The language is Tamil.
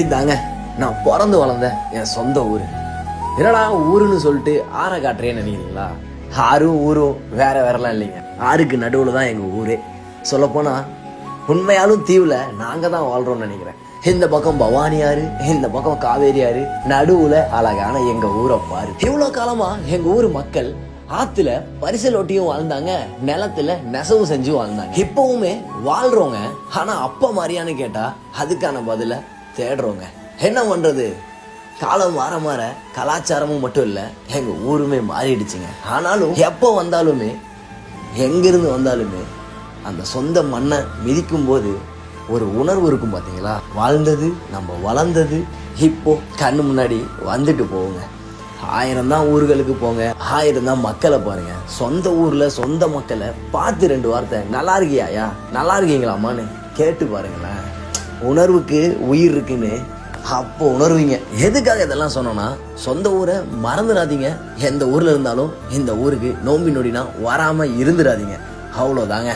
இதாங்க நான் பிறந்து வளர்ந்த என் சொந்த ஊர். என்னடா ஊருன்னு சொல்லிட்டு ஆறை காட்டுறேன்னு நினைக்கிறீங்களா? ஆறும் ஊரும் வேற வேறலாம் இல்லைங்க. ஆறுக்கு நடுவில் தான் எங்கள் ஊரே. சொல்லப்போனால் உண்மையாலும் தீவில் நாங்கள் தான் வாழ்கிறோம்னு நினைக்கிறேன். இந்த பக்கம் பவானி ஆறு இந்த பக்கம் காவேரி ஆறு நடுவில் அழகான எங்கள் ஊரை பாரு. இவ்வளோ காலமாக எங்கள் ஊர் மக்கள் ஆத்துல பரிசல் ஒட்டியும் வாழ்ந்தாங்க நிலத்துல நெசவு செஞ்சு வாழ்ந்தாங்க. இப்பவுமே வாழ்கிறோங்க ஆனா அப்ப மாதிரியான்னு கேட்டா அதுக்கான பதில தேடுறோங்க. என்ன பண்ணுறது காலம் மாற மாற கலாச்சாரமும் மட்டும் இல்லை எங்கள் ஊருமே மாறிடுச்சுங்க. ஆனாலும் எப்போ வந்தாலுமே எங்கிருந்து வந்தாலுமே அந்த சொந்த மண்ணை மிதிக்கும் போது ஒரு உணர்வு இருக்கும் பார்த்தீங்களா வாழ்ந்தது நம்ம வளர்ந்தது இப்போ கண்ணு முன்னாடி வந்துட்டு போவோங்க ஆயிரம் தான் ஊர்களுக்கு போங்க ஆயிரம் தான் மக்களை பாருங்க. சொந்த ஊர்ல சொந்த மக்களை பார்த்து ரெண்டு வார்த்தை நல்லா இருக்கியாயா? நல்லா இருக்கீங்களாமான்னு கேட்டு பாருங்களேன். உணர்வுக்கு உயிர் இருக்குன்னு அப்போ உணர்வீங்க. எதுக்காக இதெல்லாம் சொன்னோன்னா சொந்த ஊரை மறந்துடாதீங்க. எந்த ஊர்ல இருந்தாலும் இந்த ஊருக்கு நோம்பி நொடினா வராம இருந்துடாதீங்க. அவ்வளோதாங்க